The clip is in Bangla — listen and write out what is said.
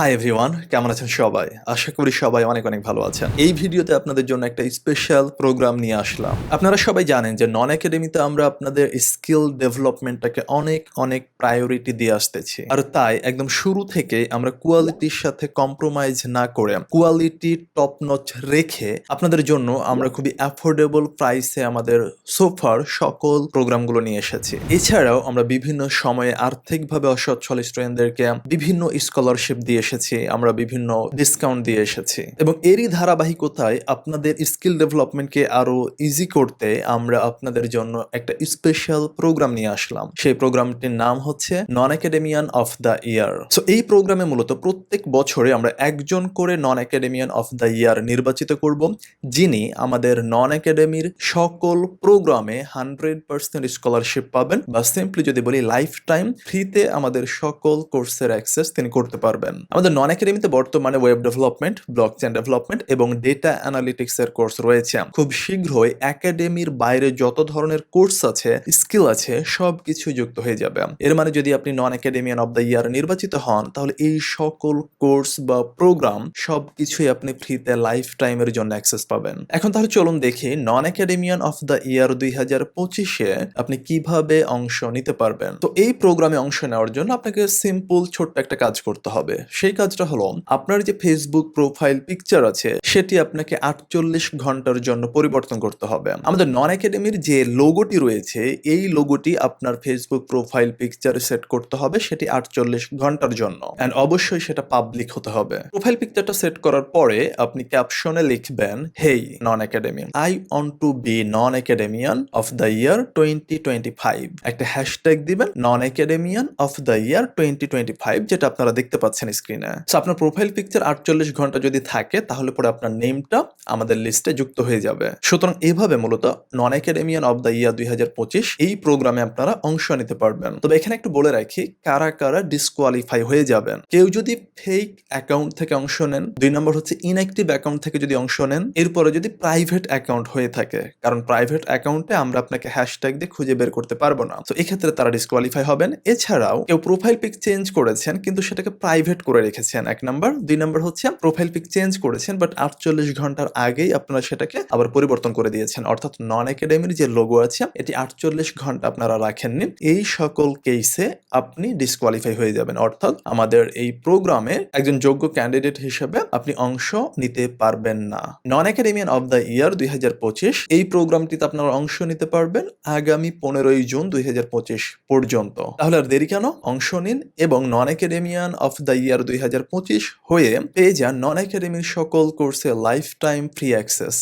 হাই এভরিওয়ান কেমন আছেন সবাই? আশা করি সবাই অনেক অনেক ভালো আছেন। এই ভিডিওতে আপনাদের জন্য একটা স্পেশাল প্রোগ্রাম নিয়ে আসলাম। আপনারা সবাই জানেন যে নন একাডেমিতে আমরা আপনাদের স্কিল ডেভেলপমেন্টটাকে অনেক অনেক প্রায়োরিটি দিয়ে আসতেছি। আর তাই একদম শুরু থেকে আমরা কোয়ালিটির সাথে কম্প্রোমাইজ না করে কোয়ালিটি টপ নচ রেখে আপনাদের জন্য আমরা খুবই অ্যাফোর্ডেবল প্রাইসে আমাদের সোফার সকল প্রোগ্রামগুলো নিয়ে এসেছি। এছাড়াও আমরা বিভিন্ন সময়ে আর্থিকভাবে অসচ্ছল স্টুডেন্টদেরকে বিভিন্ন স্কলারশিপ দিয়ে এসেছি, আমরা বিভিন্ন ডিসকাউন্ট দিয়ে এসেছি। এবং এরই ধারাবাহিকতায় আপনাদের স্কিল ডেভেলপমেন্টকে আরও ইজি করতে আমরা আপনাদের জন্য একটা স্পেশাল প্রোগ্রাম নিয়ে আসলাম। সেই প্রোগ্রামটির নাম হচ্ছে non academian of the year so এই প্রোগ্রামে মূলত প্রত্যেক বছরে আমরা একজন করে নন একাডেমিয়ান অফ দ্য ইয়ার নির্বাচিত করব, যিনি আমাদের নন একাডেমির সকল প্রোগ্রামে হান্ড্রেড পার্সেন্ট স্কলারশিপ পাবেন বা সিম্পলি যদি বলি লাইফ টাইম ফ্রিতে আমাদের সকল কোর্সের অ্যাক্সেস তিনি করতে পারবেন। আমাদের নন একাডেমিতে বর্তমানে web development block chain development এবং ডেটা অ্যানালিটিক্স এর কোর্স রয়েছে। খুব শীঘ্রই একাডেমির বাইরে যত ধরনের কোর্স আছে স্কিল আছে সব কিছু যুক্ত হয়ে যাবে। এর মানে যদি আপনি নন একাডেমিয়ান অফ দ্য ইয়ার নির্বাচিত হন, তাহলে এই সকল কোর্স বা প্রোগ্রাম সব কিছুই আপনি ফ্রিতে লাইফ টাইমের জন্য অ্যাক্সেস পাবেন। এখন তাহলে চলুন দেখি নন একাডেমিয়ান অফ দ্য ইয়ার দুই হাজার পঁচিশে আপনি কীভাবে অংশ নিতে পারবেন। তো এই প্রোগ্রামে অংশ নেওয়ার জন্য আপনাকে সিম্পল ছোট্ট একটা কাজ করতে হবে। সেই কাজটা হলো আপনার যে ফেসবুক প্রোফাইল পিকচার আছে, সেটি আপনাকে আটচল্লিশ ঘণ্টার জন্য পরিবর্তন করতে হবে। আমাদের নন একাডেমির যে লোগোটি রয়েছে, এই লোগোটি আপনার ফেসবুক প্রোফাইল পিকচার সেট করতে হবে, সেটি আটচল্লিশ ঘণ্টার জন্য। অ্যান্ড অবশ্যই সেটা পাবলিক হতে হবে। প্রোফাইল পিকচারটা সেট করার পরে আপনি ক্যাপশনে লিখবেন hey non academy I want to be non academian of the year twenty twenty five একটা হ্যাশট্যাগ দিবেন non academian of the year twenty twenty five যেটা আপনারা দেখতে পাচ্ছেন স্ক্রিনে সো আপনার প্রোফাইল পিকচার আটচল্লিশ ঘণ্টা যদি থাকে, তাহলে পরে আপনার নেমটা আমাদের লিস্টে যুক্ত হয়ে যাবে। সুতরাং এভাবে মূলত নন একাডেমিয়ান অফ দ্য ইয়ার দুই হাজার পঁচিশ এই প্রোগ্রামে আপনারা অংশ নিতে পারবেন। তবে এখানে একটু বলে রাখি, কারা কারা ডিসকোয়ালিফাই হয়ে যাবেন। কেউ যদি ফেক অ্যাকাউন্ট থেকে অংশ নেন, দুই নম্বর হচ্ছে ইনঅ্যাক্টিভ অ্যাকাউন্ট থেকে যদি অংশ নেন, এরপরে যদি প্রাইভেট অ্যাকাউন্ট হয়ে থাকে, কারণ প্রাইভেট অ্যাকাউন্টে আমরা আপনাকে হ্যাশট্যাগ দিয়ে খুঁজে বের করতে পারব না। তো এক্ষেত্রে তারা ডিসকোয়ালিফাই হবেন। এছাড়াও কেউ প্রোফাইল পিক চেঞ্জ করেছেন, কিন্তু সেটাকে প্রাইভেট করে রেখেছেন এক নাম্বার দুই নাম্বার হচ্ছে প্রোফাইল পিক চেঞ্জ করেছেন বাট আটচল্লিশ ঘণ্টার আগেই আপনারা সেটাকে আবার পরিবর্তন করে দিয়েছেন। অর্থাৎ নন একাডেমির যে লোগো আছে, এটি আটচল্লিশ ঘণ্টা আপনারা রাখেননি এই সকল কেসে আপনি ডিসকোয়ালিফাই হয়ে যাবেন। অর্থাৎ আমাদের এই প্রোগ্রামে একজন যোগ্য ক্যান্ডিডেট হিসেবে আপনি অংশ নিতে পারবেন না। নন একাডেমিয়ান অফ দ্য ইয়ার দুই হাজার পঁচিশ, এই প্রোগ্রামটিতে আপনারা অংশ নিতে পারবেন আগামী পনেরোই জুন দুই হাজার পঁচিশ পর্যন্ত। তাহলে আর দেরি কেন? অংশ নিন এবং নন একাডেমিয়ান অফ দ্য ইয়ার দুই হাজার পঁচিশ হয়ে পেয়ে যান নন একাডেমির সকল কোর্সে লাইফ টাইম ফ্রি অ্যাক্সেস।